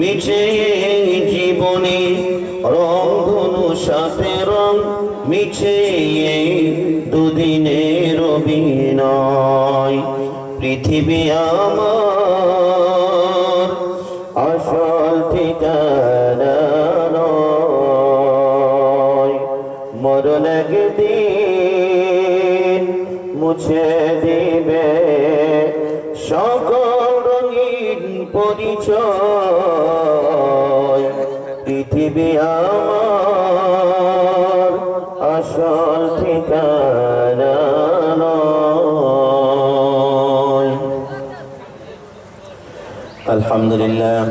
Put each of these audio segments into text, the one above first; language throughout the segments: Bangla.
মিছে জীবনে রং ধনু রং মিছে দুদিনের অভিনয়। পৃথিবী আমার আসল ঠিকানা মরণ একদিন মুছে দিবে পৃথিবী আমার আসল ঠিকানা নয় الحمد لله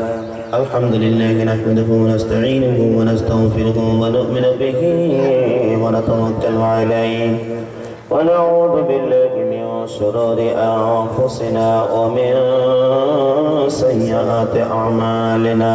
الحمد لله نحمده ونستعينه ونستغفره ونؤمن به ونتوكل عليه ونعوذ بالله من شرور أنفسنا ومن سيئات أعمالنا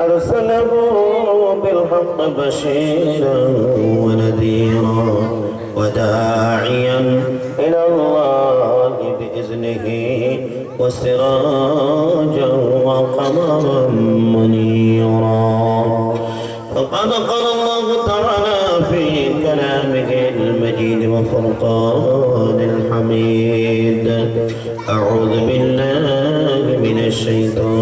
أرسله بالحق بشيرا ونذيرا وداعيا إلى الله بإذنه وسراجا وقمرا منيرا. فقد قال الله تعالى في كلامه المجيد وفرقان الحميد أعوذ بالله من الشيطان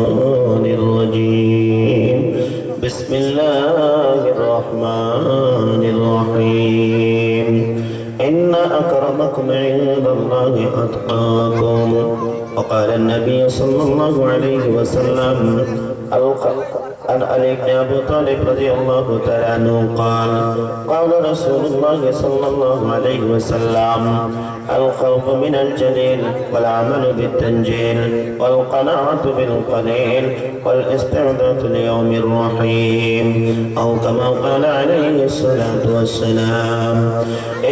الرحمن الرحيم. إن أكرمكم عند الله أتقاكم. وقال النبي صلى الله عليه وسلم عن علي بن أبي طالب رضي الله تعالى عنه قال قال رسول الله صلى الله عليه وسلم الخوف من الجليل والعمل بالتنجيل والقناعة بالقليل والاستعداد ليوم الرحيم. أو كما قال عليه الصلاة والسلام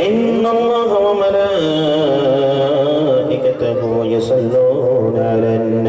إن الله وملائكته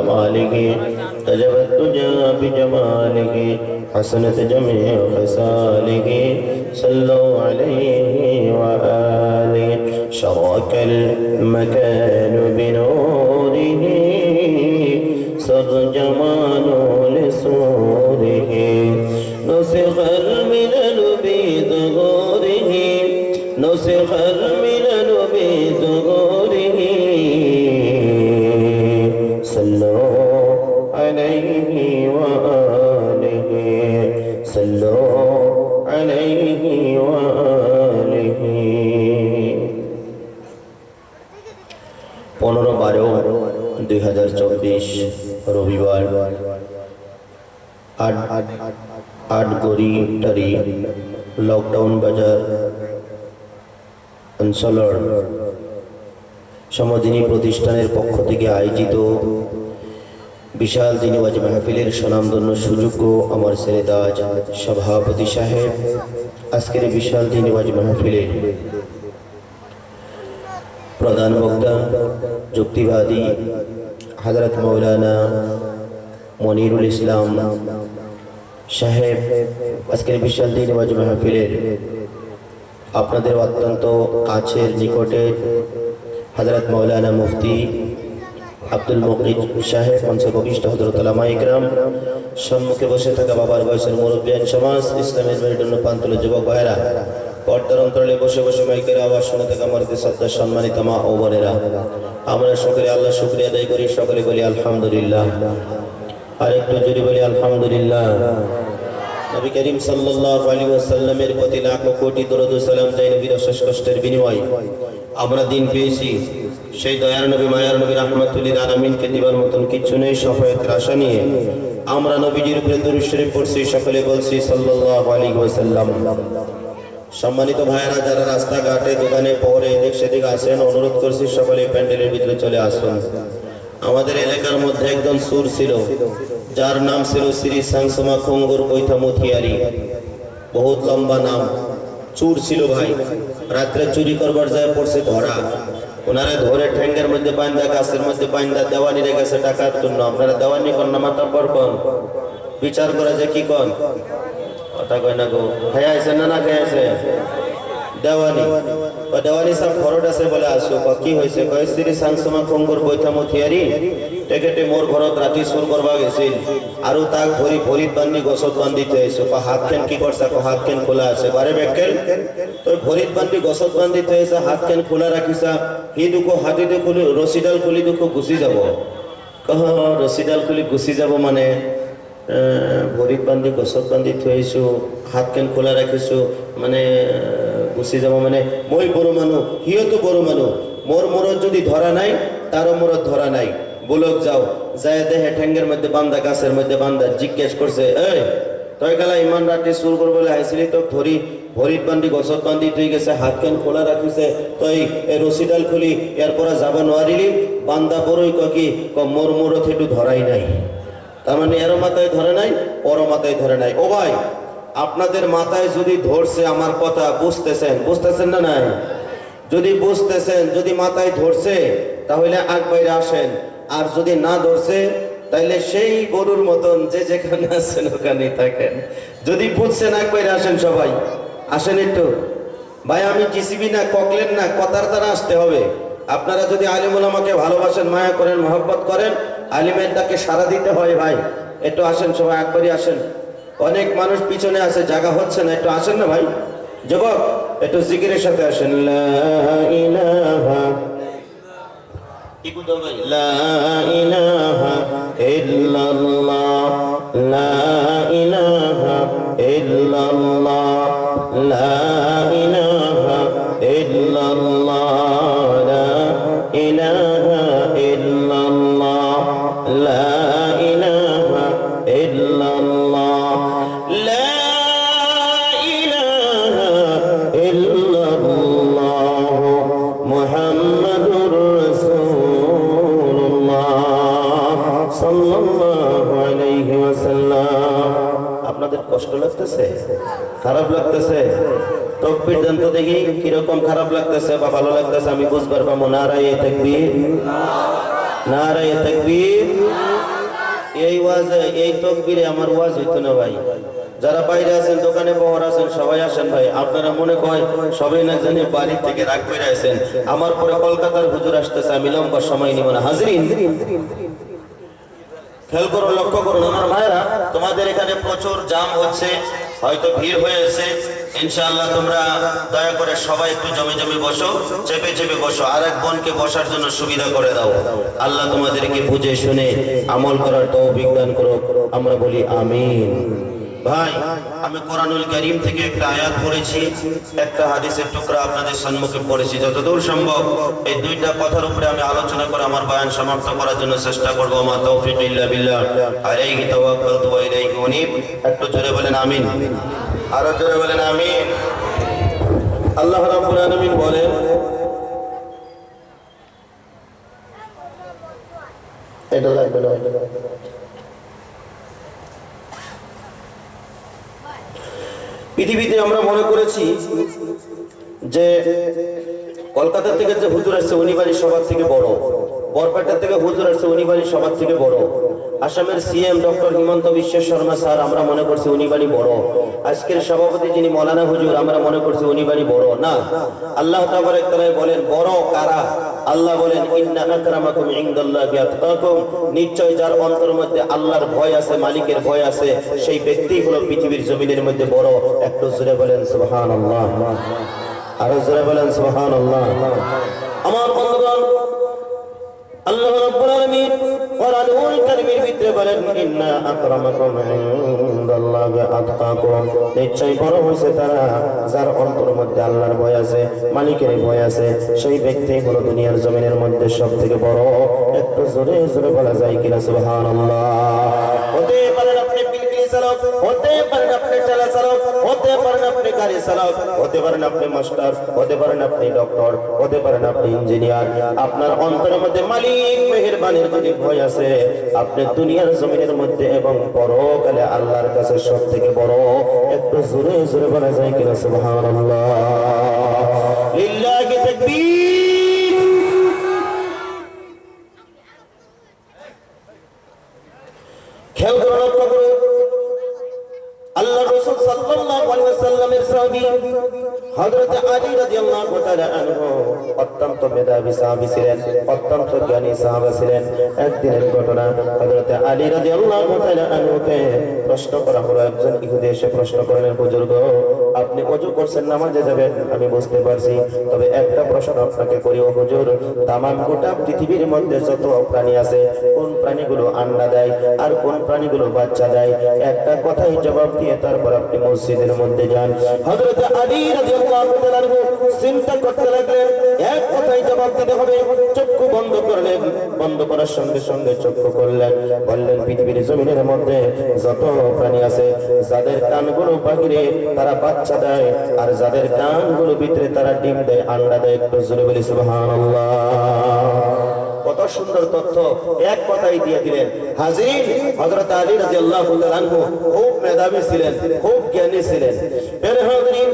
بكماله تجب الدجى بجماله حسنت جميع خصاله صلوا عليه وآله. شرك المكان লকডাউন বাজার অঞ্চলের সমাধিনী প্রতিষ্ঠানের পক্ষ থেকে আয়োজিত বিশাল দিনবাজ মাহফিলের সুনামধন্য সুযোগ্য আমার সেরেদাজ সভাপতি সাহেব, আজকের বিশাল দিনবাজ মাহফিলের প্রধান বক্তা, যুক্তিবাদী হজরত মৌলানা মনিরুল ইসলাম সাহেব, আজকের বিশাল দিনবাজ মাহফিলের। আপনাদের অত্যন্ত কাছের নিকটের হজরত মৌলানা মুফতি আব্দুল মকিদ সাহেব পঞ্চকবিষ্ট হজরত ইকরাম, সম্মুখে বসে থাকা বাবার বয়সের মুরব্বিয়ান সমাজ, ইসলামের মেরুদণ্ড প্রান্তল যুবক ভাইরা পর্দার অন্তরালে বসে বসে মাইকের আওয়াজ শুনে থাকা আমার শ্রদ্ধা সম্মানিত মা ও বোনেরা। আমরা সকলে আল্লাহ শুক্রিয়া আদায় করি, সকলে বলি আলহামদুলিল্লাহ। আর জোরে বলি, আলহামদুলিল্লাহ। নবী করিম সাল্লাল্লাহু আলাইহি প্রতি লাখো কোটি দরুদ ও সালাম নবীর কষ্টের বিনিময়। আমরা দিন পেয়েছি, সেই দয়ার নবী, মায়ার নবী দিবার কিচ্ছু নেই সফায়তের আশা নিয়ে। আমরা নবীজির উপরে দরুদ শরীফ পড়ছি, সকলে বলছি সাল্লাল্লাহু আলাইহি ওয়াসাল্লাম। সম্মানিত ভাইয়েরা, যারা রাস্তাঘাটে, দোকানে পরে এদিক সেদিক আসেন, অনুরোধ করছি, সকলে প্যান্ডেলের ভিতরে চলে আসুন। আমাদের এলাকার মধ্যে একজন সুর ছিল, যার নাম ছিল শ্রী সাংসমা খঙ্গুর বৈথা মথিয়ারি বহুত লম্বা নাম, চুর ছিল ভাই। রাত্রে চুরি করবার যায় পড়ছে ধরা। ওনারে ধরে ঠ্যাঙ্গের মধ্যে বান্দা গাছের মধ্যে বান্দা দেওয়ানি রেখেছে টাকার জন্য। আপনারা দেওয়ানি কন না মাথা পর কন? বিচার করে যে কি কন? কথা কয় না গো। খেয়ে না না খেয়ে দেওয়ানি। ও দেওয়ানি সব ঘরত আছে বলে আসো। ক হয়েছে? কয় শ্রী সাংসমা খঙ্গুর বৈথামো থিয়ারি। টেকেটে মোর ঘৰত ৰাতি চুৰ কৰবা গেছিল। আৰু তাক ধৰি ভৰিত বান্ধি গছত বান্ধি থৈ আহিছো ক হাতখন কি কৰছা ক হাতখন খোলা আছে? বাৰে বেকেল তই ভৰিত বান্ধি গছত বান্ধি থৈ আহিছা হাতখন খোলা ৰাখিছা সি দুখো হাতীটো খুলি ৰছীডাল খুলি দুখো গুচি যাব। কহ ৰছীডাল খুলি গুচি যাব মানে ভৰিত বান্ধি গছত বান্ধি থৈ আহিছোঁ হাতখন খোলা ৰাখিছোঁ মানে গুচি যাব মানে মই বড়ো মানুহ, সিহঁতো বড়ো মানুহ। মোৰ মূৰত যদি ধৰা নাই তারও মূৰত ধৰা নাই। বুলক যাও, যায় দেহে ঠেঙ্গের মধ্যে বান্ধা গাছের মধ্যে বান্ধা জিজ্ঞেস করছে এই, তই গেলা ইমান রাতে চুর করবলে আইছিলি তোক ধরি ভৰিত বান্ধি, গছত বান্ধি থৈ গেছে, হাতখন খোলা ৰাখিছে, তই এই ৰছীডাল খুলি ইয়াৰ পৰা যাব নোৱাৰিলি? বান্ধা বড়ই ক, কি, মোৰ মূৰত সেইটো ধৰাই নাই। তার মানে এরও মাথায় ধরে নাই ওরও মাথায় ধরে নাই। ও ভাই আপনাদের মাথায় যদি ধরছে আমার কথা, বুঝতেছেন? বুঝতেছেন না নাই? যদি বুঝতেছেন, যদি মাথায় ধরছে, তাহলে আগ বাইরে আসেন। আর যদি না ধরছে তাইলে সেই গরুর মতন যে যেখানে আছেন, ওখানেই থাকেন। যদি বুঝছেন আগ বাইরে আসেন সবাই। আসেন একটু। ভাই, আমি টিসিবি না, ককলেন না, কথার দ্বারা আসতে হবে। আপনারা যদি আলিমুল আমাকে ভালোবাসেন, মায়া করেন, মহব্বত করেন, আলিমের ডাকে সারা দিতে হয় ভাই। একটু আসেন সবাই একবারই আসেন। অনেক মানুষ পিছনে আছে জায়গা হচ্ছে না। একটু আসেন না ভাই? যুবক একটু জিকিরের সাথে আসেন। লা ইলাহা ইল্লাল্লাহ, লা খারাপ লাগতেছে? তকবির দেন তো দেখি কীরকম খারাপ লাগতেছে বা ভালো লাগতেছে, আমি বুঝবার পাবো। নারায়ে তাকবীর। নারায়ে তাকবীর। এই ওয়াজ, এই তকবিরে আমার ওয়াজ হইতো না ভাই। যারা বাইরে আছেন, দোকানে পহর আছেন, সবাই আসেন ভাই। আপনারা মনে কয়, সবাই না জানি বাড়ি থেকে রাগ করে আছেন। আমার পরে কলকাতার হুজুর আসতেছে, আমি লম্বা সময় নিব না। হাজরিন, খেয়াল করো, লক্ষ্য করুন আমার ভাইরা তোমাদের এখানে প্রচুর জাম হচ্ছে। হয়তো ভিড় হয়েছে। ইনশাআল্লাহ তোমরা দয়া করে সবাই একটু জমে জমে বসো, চেপে চেপে বসো। আর এক বোনকে বসার জন্য সুবিধা করে দাও। আল্লাহ তোমাদেরকে বুঝে শুনে আমল করার তো দান করো আমরা বলি আমিন। ভাই, আমি কোরআনুল করিম থেকে একটা আয়াত পড়েছি, একটা হাদিসের টুকরা আপনাদের সম্মুখে পড়েছি। যতদূর সম্ভব এই দুইটা কথার উপরে আমি আলোচনা করে আমার বয়ান সমাপ্ত করার জন্য চেষ্টা করব। মা তৌফিক ইল্লা বিল্লাহ। আলাইহি তাওয়াক্কালতু ওয়া ইলাইহি উনীব। একটু জোরে বলেন আমিন। আরও জোরে বলেন আমিন। আল্লাহ রাব্বুল আলামিন বলেন, এটা লাগবে না। পৃথিবীতে আমরা মনে করেছি যে কলকাতা থেকে যে হুজুর আসছে উনি সবার থেকে বড়। বরপেটা থেকে হুজুর আসছে, উনি বাড়ি সবার থেকে বড়। আসামের CM doctor Himanta Biswa Sarma sir, আমরা মনে করছি উনি বাড়ি বড়। আজকের সভাপতি যিনি মৌলানা হুজুর, আমরা মনে করছি উনি বাড়ি বড়, না? আল্লাহ তাবারক তাআলা বলেন, বড় কারা? আল্লাহ বলেন, ইন্না আকরামাকুম ইনদাল্লাহি আতকাকুম। নিশ্চয় যার অন্তর মধ্যে আল্লাহর ভয় আছে, মালিকের ভয় আছে, সেই ব্যক্তি হলো পৃথিবীর জমিনের মধ্যে বড়। একটু জোরে বলেন, সুবহানাল্লাহ। আরও জোরে বলেন, সুবহানাল্লাহ। আমার বন্ধুগণ আল্লাহ রাব্বুল আলামিন কোরআনুল কারীমের ভিতরে বলেন, ইন্না আকরামাকুম ইনদাল্লাহি আতকাকুম। নিশ্চয় বড় হইছে তারা, যার অন্তর মধ্যে আল্লাহর ভয় আছে, মালিকের ভয় আছে। সেই ব্যক্তি হলো দুনিয়ার জমিনের মধ্যে সবথেকে বড়। একটু জোরে জোরে বলা যায় কিনা, সুবহানাল্লাহ। হতে পারে আপনি আপনি দুনিয়ার জমিনের মধ্যে এবং পরকালে আল্লাহর কাছে সব থেকে বড়, একটু জোরে জোরে বলা যায় কিনা? আলী রাদিয়াল্লাহু সাহাবী ছিলেন অত্যন্ত জ্ঞানী সাহাবা ছিলেন। একদিনের ঘটনা হযরত আলী রাদিয়াল্লাহু তাআলা আনহুকে প্রশ্ন করা হলো, একজন ইহুদি এসে প্রশ্ন করলেন বুজুর্গ আপনি ওযু করছেন, নামাজে যাবেন? আমি বুঝতে পারছি, তবে একটা প্রশ্ন আপনাকে করি, ও হুজুর, তামাম গোটা পৃথিবীর মধ্যে যত প্রাণী আছে, কোন প্রাণীগুলো আন্ডা দেয় আর কোন প্রাণীগুলো বাচ্চা দেয়? একটা কথাই জবাব দিয়ে তারপর আপনি মসজিদের মধ্যে যান। হযরত আলী রাদিয়াল্লাহু তাআলা চিন্তা করতে লাগলেন, এক কথাই জবাব দিতে হবে। চক্ষু বন্ধ করলেন। বন্ধ করার সঙ্গে সঙ্গে চক্ষু করলেন বললেন, পৃথিবীর জমিনের মধ্যে যত প্রাণী আছে, যাদের কানগুলো বাহিরে তারা বাচ্চা দেয়, আর যাদের কানগুলো ভিতরে তারা ডিম দেয় আন্ডা দেয়। একটু জোরে বলি কত সুন্দর তথ্য এক কথাই দিয়ে দিলেন। হাজির হযরত আলী তাআলা আনহু খুব মেধাবী ছিলেন, খুব জ্ঞানী ছিলেন। এর হাজির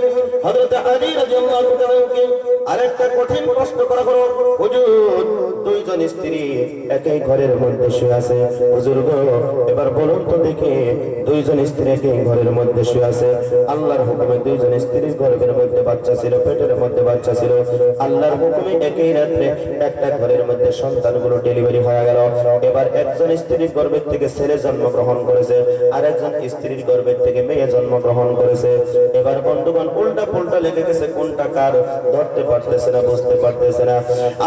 হযরত আলী তাআলা আনহুকে আরেকটা কঠিন প্রশ্ন করা হলো, হুজুর, দুইজন স্ত্রী একই ঘরের মধ্যে শুয়ে আছে। হুজুর গো, এবার বলুন তো দেখি, দুইজন স্ত্রী একই ঘরের মধ্যে শুয়ে আছে। আল্লাহর হুকুমে দুইজন স্ত্রীর গর্ভের মধ্যে বাচ্চা ছিল, পেটের মধ্যে বাচ্চা ছিল। আল্লাহর হুকুমে একই রাত্রে একটা ঘরের মধ্যে সন্তানগুলো ডেলিভারি হয়ে গেল। এবার একজন স্ত্রীর গর্ভের থেকে ছেলে জন্মগ্রহণ করেছে আর একজন স্ত্রীর গর্ভের থেকে মেয়ে জন্মগ্রহণ করেছে। এবার বন্ধুগণ উল্টা পুল্টা লেগে গেছে কোনটা কার? ধরতে পারতেছে না, বুঝতে পারতেছে না।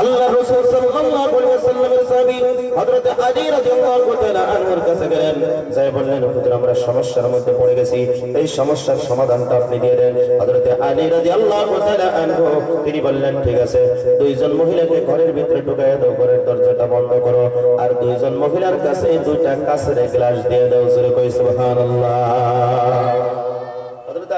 আল্লাহ রাসূল সাল্লাল্লাহু আলাইহি ওয়াসাল্লামের সাহাবী হযরত আলী রাদিয়াল্লাহু তাআলা আনহুর কাছে গেলেন। যাই বললেন, হুজুর, আমরা সমস্যার মধ্যে পড়ে গেছি। এই সমস্যার সমাধানটা আপনি দিয়ে দেন। হযরত আলী রাদিয়াল্লাহু তাআলা আনহু, তিনি বললেন, ঠিক আছে, দুইজন মহিলাকে ঘরের ভিতরে ঢুকাইয়া দাও, ঘরের দরজাটা বন্ধ করো। আর দুইজন মহিলার কাছে দুইটা কাঁচের গ্লাস দিয়ে দাও। জোরে কই সুবহানাল্লাহ।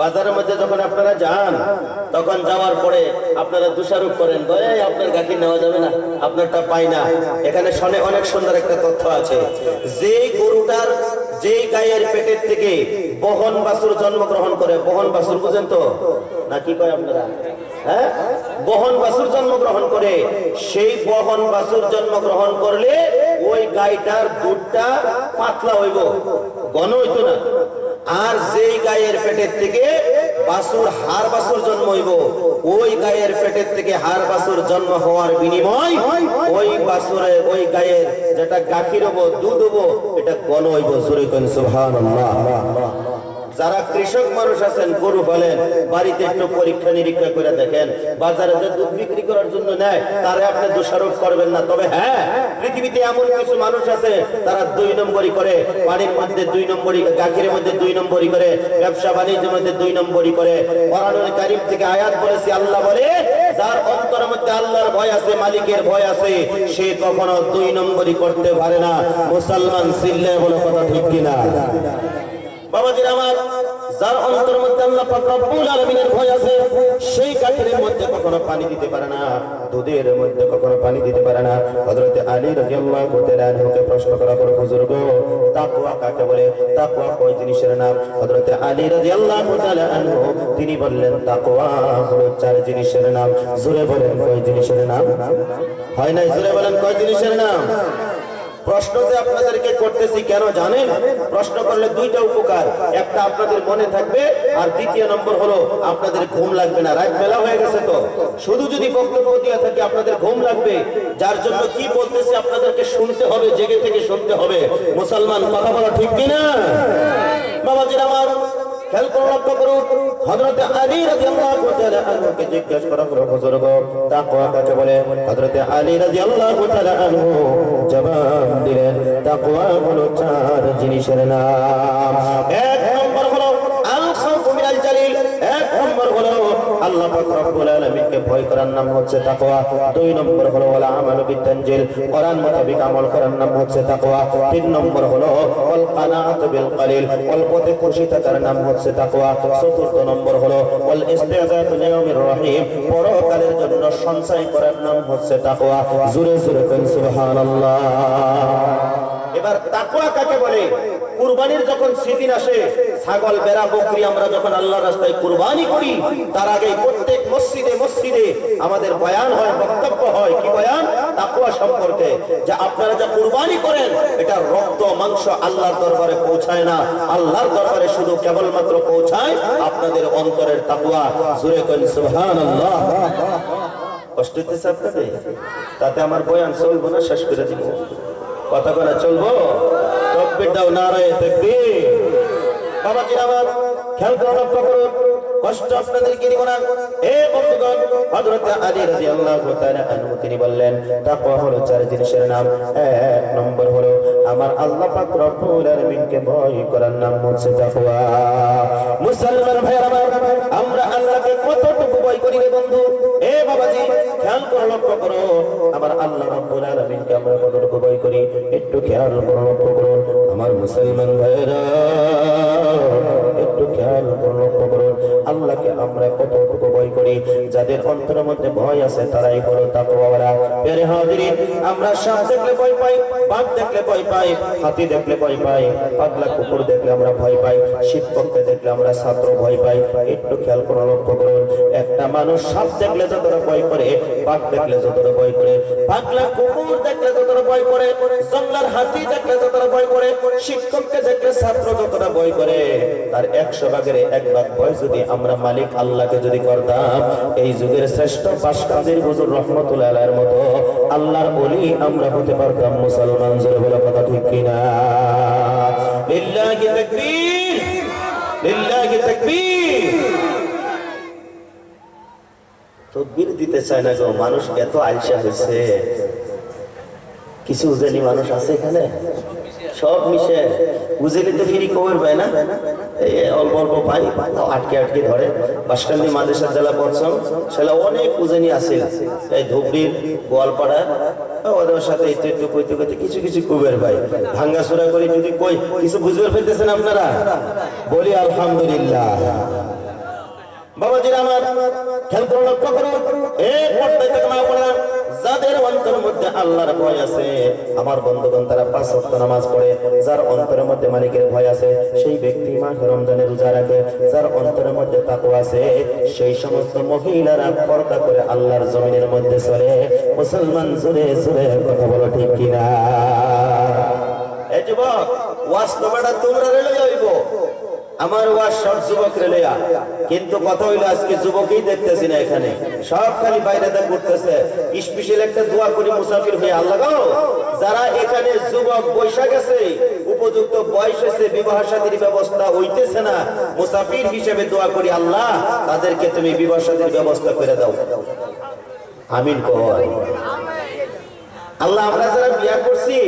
বাজারের মধ্যে যখন আপনারা যান, তখন যাওয়ার পরে আপনারা দোষারোপ করেন দয়াই আপনার গাখি নেওয়া যাবে না, আপনারটা পাই না। এখানে শোনে অনেক সুন্দর একটা তথ্য আছে। যে গরুটার যেই গায়ের পেটের থেকে বহন বাসুর জন্মগ্রহণ করে, বহন বাসুর বুঝেন তো? না, কি কয় আপনারা? হ্যাঁ? বহন বাসুর জন্মগ্রহণ করে, সেই বহন বাসুর জন্মগ্রহণ করলে ওই গাইটার দুধটা পাতলা হইব, ঘন হইতো না। আর যেই গায়ের পেটের থেকে বাসুর হার বাসুর জন্ম হইব ওই গায়ের পেটের থেকে হার বাসুর জন্ম হওয়ার বিনিময় ওই বাসুরে ওই গায়ের যেটা গাখির হব, দুধ হব, এটা গণ হইব সুরে সুবহানাল্লাহ। যারা কৃষক মানুষ আছেন, গরু ফেলেন বাড়িতে একটু পরীক্ষা নিরীক্ষা করে দেখেন, বাজারে যে দুধ বিক্রি করার জন্য নেয়, তারা আপনি দোষারোপ করবেন না। তবে হ্যাঁ পৃথিবীতে এমন কিছু মানুষ আছে, তারা দুই নম্বরই করে, বাড়ির মধ্যে দুই নম্বরই, গাখিরের মধ্যে দুই নম্বরই করে, ব্যবসা বাণিজ্যের মধ্যে দুই নম্বরই করে। কোরআনুল কারীম থেকে আয়াত বলেছে, আল্লাহ বলে, যার অন্তরের মধ্যে আল্লাহর ভয় আছে, মালিকের ভয় আছে, সে কখনো দুই নম্বরই করতে পারে না। মুসলমান সিল্লে বলে কথা ঠিক কিনা? বাবাজির আমার, যার অন্তর মধ্যে আল্লাহ পাক রব্বুল আলামিনের ভয় আছে, সেই কাঠের মধ্যে কখনো পানি দিতে পারে না, দুধের মধ্যে কখনো পানি দিতে পারে না। হযরত আলী রাদিয়াল্লাহু তাআলা আনহুকে প্রশ্ন করা হলো, হুজুর গো, তাকওয়া কাকে বলে? তাকওয়া কয় জিনিসের নাম? হযরত আলী রাদিয়াল্লাহু তাআলা আনহু, তিনি বললেন, তাকওয়া হলো চার জিনিসের নাম। জোরে বলেন, কয় জিনিসের নাম? হয় নাই? জোরে বলেন, কয় জিনিসের নাম? প্রশ্ন যে আপনাদেরকে করতেছি কেন জানেন? প্রশ্ন করলে দুইটা উপকার। একটা আপনাদের মনে থাকবে, আর দ্বিতীয় নম্বর হলো আপনাদের ঘুম লাগবে না। রাত বেলা হয়ে গেছে তো। শুধু যদি বক্তব্য দিয়ে থাকে, আপনাদের ঘুম লাগবে। যার জন্য কি বলতেছি, আপনাদেরকে শুনতে হবে, জেগে থেকে শুনতে হবে। মুসলমান, কথা বলা ঠিক কিনা? বাবাজির আমার খেয়াল করে লক্ষ্য করুন হযরতে আলী রাদিয়াল্লাহু তাআলা করা হলো হুজুর গো তাকওয়া কাকে বলে? জবাব দিলেন, তাকওয়া হলো চার জিনিসের নাম এক নম্বর হলো আল খাউফু মিনাল জালিল এক নম্বর হলো ভয় করার নাম হচ্ছে তাকওয়া। দুই নম্বর হলো, ওয়ালা আমালু বিতানজিল আমল করার নাম হচ্ছে তাকওয়া। তিন নম্বর হলো, ওয়াল কানাআতু বিল অল্পতে খুশি থাকার নাম হচ্ছে তাকওয়া। চতুর্থ নম্বর হলো, ওয়াল ইস্তিআযাতু লিয়াউমির সঞ্চয় করার নাম হচ্ছে তাকওয়া। জোরে জোরে কোন এবার তাকওয়া কাকে বলে? কুরবানির যখন সিজন আসে, ছাগল, বেড়া, বকরি, আমরা যখন আল্লাহর রাস্তায় কুরবানি করি, তার আগে প্রত্যেক মসজিদে মসজিদে আমাদের বয়ান হয়, বক্তব্য হয়। কি বয়ান? তাকওয়া সম্পর্কে। যে আপনারা যা কুরবানি করেন, এটা রক্ত, মাংস আল্লাহর দরবারে পৌঁছায় না। আল্লাহর দরবারে শুধু কেবলমাত্র পৌঁছায় আপনাদের অন্তরের তাকওয়া। জুরে করেন সুবহানাল্লাহ। কষ্ট হইতেছে আপনাদের? তাতে আমার বয়ান চলবো না, শেষ করে দিব। কথা বলা চলবো। দাও নারায় তাকবীর। বাবা কি আমার খেয়াল করে তিনি বললেন, তাকওয়া হলো চার জিনিসের নাম। এক নম্বর হলো, আমার আল্লাহ পাক ভয় করার নাম হচ্ছে তাকওয়া। মুসলমান আমরা আল্লাহকে কতটুকু ভয় করি রে বন্ধু? এ বাবাজি, খেয়াল করে লক্ষ্য করো যাদের অন্তরের মধ্যে ভয় আছে, তারাই হলো তাকওয়ারা পেরে হাজিরিন, আমরা সাপ দেখলে ভয় পাই, বাঘ দেখলে ভয় পাই, হাতি দেখলে ভয় পাই, পাগলা কুকুর দেখলে আমরা ভয় পাই শীত শিক্ষককে দেখলে আমরা ছাত্র ভয় পাই। একটু খেয়াল করে লক্ষ্য করুন একটা মানুষ সাপ দেখলে যতটা ভয় করে, বাঘ দেখলে যতটা ভয় করে, পাগলা কুকুর দেখলে যতটা ভয় করে, জঙ্গলার হাতি দেখলে যতটা ভয় করে, শিক্ষককে দেখলে ছাত্র যতটা ভয় করে, তার একশো ভাগের এক ভাগ ভয় যদি আমরা মালিক আল্লাহকে যদি করতাম, এই যুগের শ্রেষ্ঠ বাসকান্দির হুজুর রহমতুল্লাহ মতো আল্লাহর ওলি আমরা হতে পারতাম মুসলমান, জোরে বলে কথা ঠিক কিনা? লিল্লাহি তাকবীর লিল্লাহি তাকবীর। তকবীর দিতে চায় না গো, মানুষ এত আলসা হয়েছে। কিছু উজেনি মানুষ আছে এখানে? সব মিশে। উজেলি তো ফিরি কবের পায় না? অল্প অল্প পাই আটকে আটকে ধরে। বাসকান্দি মাদ্রাসার জেলা পড়ছম সেটা অনেক উজেনি আছে। এই ধুবড়ির গোয়ালপাড়া, ওদের সাথে একটু একটু কইতে কইতে কিছু কিছু কুবের ভাই। ভাঙ্গা সুরা করে যদি কই, কিছু বুঝবে ফেলতেছেন আপনারা? বলি, আলহামদুলিল্লাহ। বাবাজির আমার খেয়াল লক্ষ্য করুন। এ পর্দায় থেকে মা বোনেরা, যাদের অন্তরের মধ্যে আল্লাহর ভয় আছে আমার বন্ধুগণ তারা পাঁচ ওয়াক্ত নামাজ পড়ে যার অন্তরের মধ্যে মালিকের ভয় আছে সেই ব্যক্তি মাহে রমজানে রোজা রাখে যার অন্তরের মধ্যে তাকওয়া আছে সেই সমস্ত মহিলারা পর্দা করে আল্লাহর জমিনের মধ্যে চলে। মুসলমান জোরে জোরে কথা বলো ঠিক কিনা? এই যুবক ওয়াজ তো বেটা তোমরা রেলে যাইব। আমার ওয়াজ সব যুবক রেলেয়া কিন্তু কথা হইল, আজকে যুবকই দেখতেছি না এখানে। সব খালি বাইরে দা করতেছে স্পেশাল একটা দোয়া করি মুসাফির হয়ে আল্লাহ যারা এখানে যুবক বৈশা গেছে, উপযুক্ত বয়স হয়েছে বিবাহ শাদীর ব্যবস্থা হইতেছে না, মুসাফির হিসেবে দোয়া করি আল্লাহ, তাদেরকে তুমি বিবাহ শাদীর ব্যবস্থা করে দাও। আমিন কর আল্লাহ আমরা যারা বিয়া করছি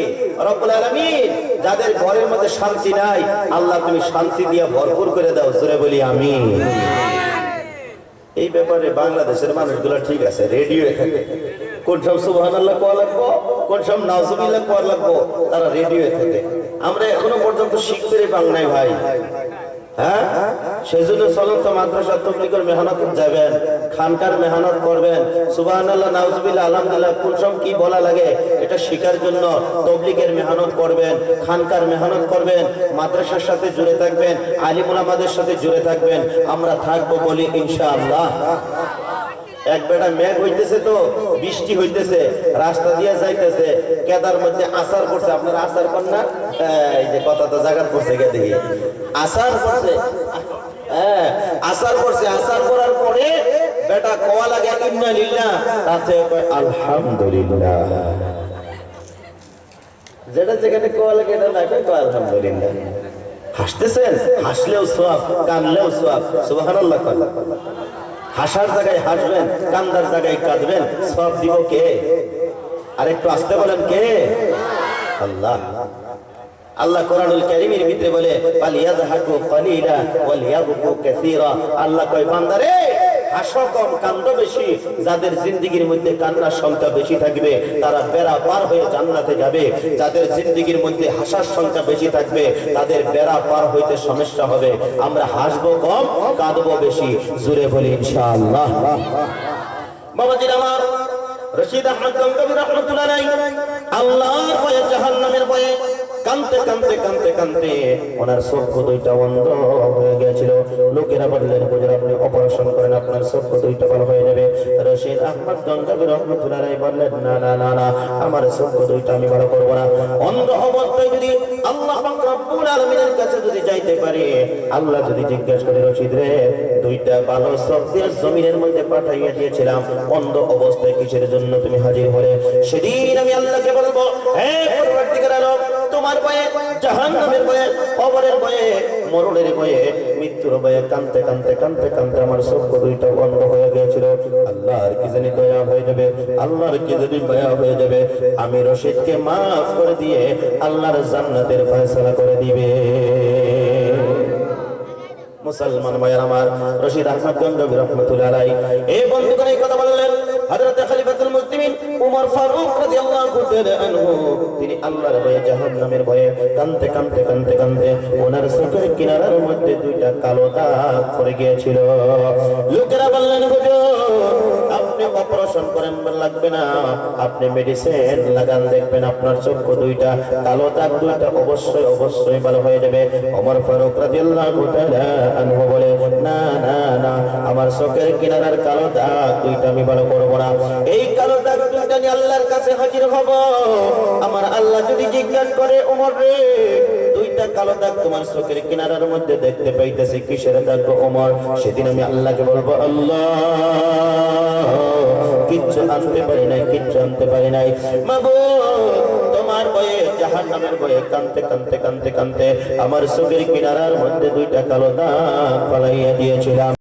যাদের ঘরের মধ্যে শান্তি নাই, আল্লাহ তুমি শান্তি দিয়ে ভরপুর করে দাও, জোরে বলি আমিন। এই ব্যাপারে বাংলাদেশের মানুষগুলো ঠিক আছে রেডিও থাকে। কোন সব সুবহান কোন সব নাউজুবিল্লাহ কোয়া লাগবো, তারা রেডিও থাকে। আমরা এখনও পর্যন্ত শিখতে পাং নাই ভাই। হ্যাঁ? সেজন্য মাদ্রাসা করবেন। নাউজবিল্লা কি বলা লাগে, এটা জন্য মেহনত করবেন, খানকার মেহনত করবেন, মাদ্রাসার সাথে জুড়ে থাকবেন, আলিমুল আমাদের সাথে জুড়ে থাকবেন, আমরা থাকব বলি ইনশাআল্লাহ। এক বেটা মেঘ হইতেছে তো, বৃষ্টি হইতেছে, রাস্তা দিয়ে যাইতেছে, কেদার মধ্যে আসার করছে আপনার আসার কর না? এই যে কথা তো জায়গার করছে গে দেখি আসার করছে হ্যাঁ আসার করছে আসার করার পরে বেটা লাগে, ইন্না লিল্লাহ। তাতে আলহামদুলিল্লাহ। যেটা যেখানে কোয়া লাগে, এটা না আলহামদুলিল্লাহ। হাসতেছেন? হাসলেও সোয়াব, কানলেও সোয়াব। সুবহানাল্লাহ হাসার জায়গায় হাসবেন, কান্দার জায়গায় কাঁদবেন, সব দিব কে? আর একটু আসতে বলেন কে? আল্লাহ। আল্লাহ কোরআনুল কারীমের ভিতরে বলে ফালিয়াযহাকু কলিলা ওয়ালিয়াবকু কাসীরা। আল্লাহ কয়, বান্দারে! বেশি। যাদের জিন্দেগীর মধ্যে কান্নার সংখ্যা বেশি থাকবে, তারা বেড়া পার হয়ে জান্নাতে যাবে। যাদের জিন্দেগীর মধ্যে হাসার সংখ্যা বেশি থাকবে, তাদের বেড়া পার হইতে সমস্যা হবে। আমরা হাসবো কম, কাঁদবো বেশি। জুড়ে বলি, ইনশাআল্লাহ। বাবাজির আমার, রশিদ আহমদ গঙ্গবী রহমতুল্লাহ আল্লাহর ভয়ে জাহান্নামের ভয়ে কানতে কানতে কানতে কানতে ওনার চক্ষু দুইটা বন্ধ হয়ে গিয়েছিল। লোকেরা বললেন, হুজুর, আপনি অপারেশন করেন, আপনার চক্ষু দুইটা ভালো হয়ে যাবে। রশিদ আহমদ গঙ্গবী রহমতুল্লাহ বললেন, না না না না, আমার চক্ষু দুইটা আমি ভালো করব না। অন্ধ অবস্থায় যদি আল্লাহ রব্বুল আলামিনের কাছে যদি যাইতে পারি, আল্লাহ যদি জিজ্ঞাসা করে, রশিদ রে, দুইটা ভালো চোখ দিয়ে জমিনের মধ্যে পাঠাইয়া দিয়েছিলাম, অন্ধ অবস্থায় কিসের জন্য তুমি হাজির হলে? সেদিন আমি আল্লাহকে বলব, হে পরবর্তীকার তোমার ভয়ে জাহান্নামের ভয়ে কবরের ভয়ে মরণের ভয়ে মৃত্যুর ভয়ে কানতে কানতে কানতে কানতে আমার চক্ষু দুইটা বন্ধ হয়ে গিয়েছিল। আল্লাহর কি জানি দয়া হয়ে যাবে, আল্লাহর কি জানি দয়া হয়ে যাবে। আমি রশিদকে মাফ করে দিয়ে আল্লাহর জান্নাতের ফয়সালা করে দিবে। মুসলমান ভাইয়ের আমার রশিদ আহমদ গঙ্গবী রহমতুল্লাহ এই বন্ধুগণ, এই কথা বললেন হযরত খলিফাতুল মুসলিমিন উমর ফারুক রাদিয়াল্লাহু তিনি আল্লাহর ভয়ে, জাহান্নামের ভয়ে কাঁদতে কাঁদতে কাঁদতে কাঁদতে ওনার চোখের কিনারার মধ্যে দুইটা কালো দাগ পড়ে গিয়েছিল। লোকেরা বললেন, হুজুর আপনি অপারেশন করেন লাগবে না। আপনি মেডিসিন লাগান, দেখবেন আপনার চক্ষু দুইটা, কালো দাগ দুইটা অবশ্যই অবশ্যই ভালো হয়ে যাবে। ওমর ফারুক রাদিয়াল্লাহু তাআলা আনহু বলে, না না না, আমার চোখের কিনারার কালো দাগ দুইটা আমি ভালো করব না। এই কালো দাগ দুইটা নিয়ে আল্লাহর কাছে হাজির হব। আমার আল্লাহ যদি জিজ্ঞাসা করে, ওমর রে দুইটা কালো দাগ তোমার চোখের কিনারার মধ্যে দেখতে পাইতেছি। কিসের দাগ ওমর? সেদিন আমি আল্লাহকে বলব, আল্লাহ, কিচ্ছু আনতে পারি নাই, কিচ্ছু আনতে পারি নাই। আমার চোখের কিনারার মধ্যে দুইটা কালো দাগ ফালাইয়া দিয়েছিলাম।